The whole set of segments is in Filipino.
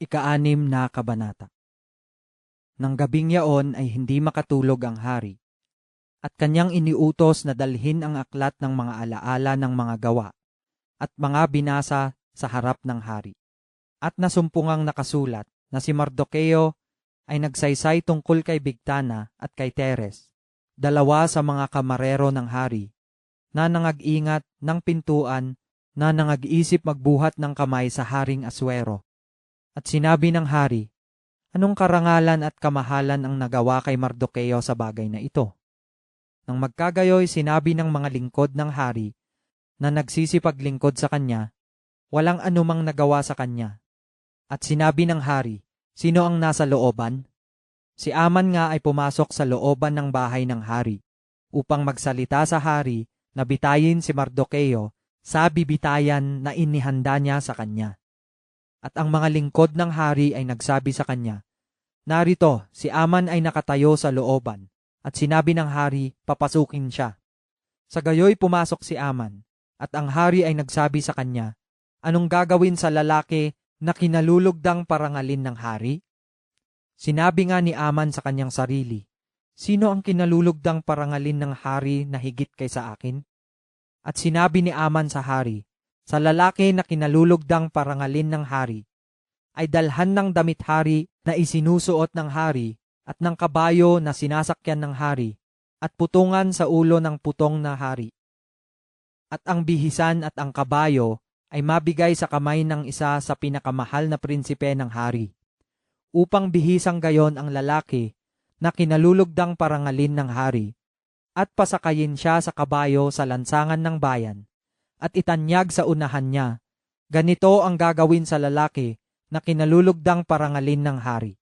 Ikaanim na kabanata. Nang gabing yaon ay hindi makatulog ang hari, at kanyang iniutos na dalhin ang aklat ng mga alaala ng mga gawa, at mga binasa sa harap ng hari. At nasumpungang nakasulat na si Mardokeo ay nagsaysay tungkol kay Bigtana at kay Teres, dalawa sa mga kamarero ng hari, na nangag-ingat ng pintuan na nangag-isip magbuhat ng kamay sa haring Aswero. At sinabi ng hari, Anong karangalan at kamahalan ang nagawa kay Mardokeo sa bagay na ito? Nang magkagayoy sinabi ng mga lingkod ng hari na nagsisipaglingkod sa kanya, walang anumang nagawa sa kanya. At sinabi ng hari, sino ang nasa looban? Si Aman nga ay pumasok sa looban ng bahay ng hari upang magsalita sa hari na bitayin si Mardokeo sa bibitayan na inihanda niya sa kanya. At ang mga lingkod ng hari ay nagsabi sa kanya, Narito, si Aman ay nakatayo sa looban, at sinabi ng hari, papasukin siya. Sa gayoy pumasok si Aman, at ang hari ay nagsabi sa kanya, Anong gagawin sa lalaki na kinalulugdang parangalin ng hari? Sinabi nga ni Aman sa kanyang sarili, Sino ang kinalulugdang parangalin ng hari na higit kaysa akin? At sinabi ni Aman sa hari, sa lalaki na kinalulugdang parangalin ng hari, ay dalhan ng damit hari na isinusuot ng hari at ng kabayo na sinasakyan ng hari at putungan sa ulo ng putong na hari. At ang bihisan at ang kabayo ay mabigay sa kamay ng isa sa pinakamahal na prinsipe ng hari, upang bihisang gayon ang lalaki na kinalulugdang parangalin ng hari, at pasakayin siya sa kabayo sa lansangan ng bayan, at itanyag sa unahan niya. Ganito ang gagawin sa lalaki na kinalulugdang parangalin ng hari.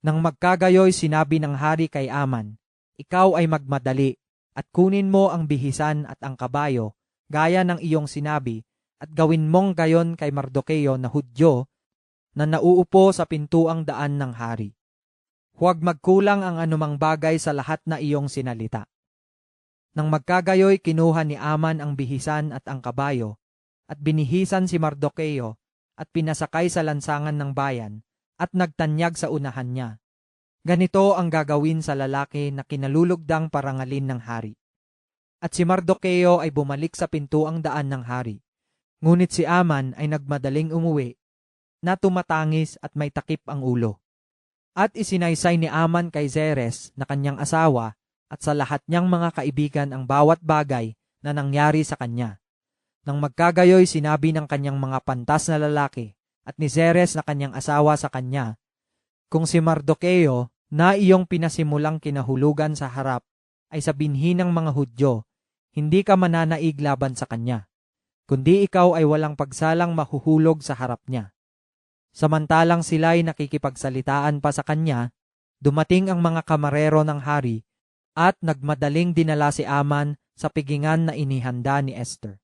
Nang magkagayoy sinabi ng hari kay Aman, Ikaw ay magmadali, at kunin mo ang bihisan at ang kabayo, gaya ng iyong sinabi, at gawin mong gayon kay Mardokeo na Hudyo, na nauupo sa pintuang daan ng hari. Huwag magkulang ang anumang bagay sa lahat na iyong sinalita. Nang magkagayoy kinuha ni Aman ang bihisan at ang kabayo, at binihisan si Mardokeo, at pinasakay sa lansangan ng bayan, at nagtanyag sa unahan niya. Ganito ang gagawin sa lalaki na kinalulugdang parangalin ng hari. At si Mardokeo ay bumalik sa pintuang daan ng hari. Ngunit si Aman ay nagmadaling umuwi, na tumatangis at may takip ang ulo. At isinaysay ni Aman kay Zeres na kanyang asawa at sa lahat niyang mga kaibigan ang bawat bagay na nangyari sa kanya. Nang magkagayoy sinabi ng kanyang mga pantas na lalaki at ni Zeres na kanyang asawa sa kanya, Kung si Mardokeo na iyong pinasimulang kinahulugan sa harap ay sa binhi ng mga Hudyo, hindi ka mananaig laban sa kanya, kundi ikaw ay walang pagsalang mahuhulog sa harap niya. Samantalang sila'y nakikipagsalitaan pa sa kanya, dumating ang mga kamarero ng hari at nagmadaling dinala si Aman sa pigingan na inihanda ni Esther.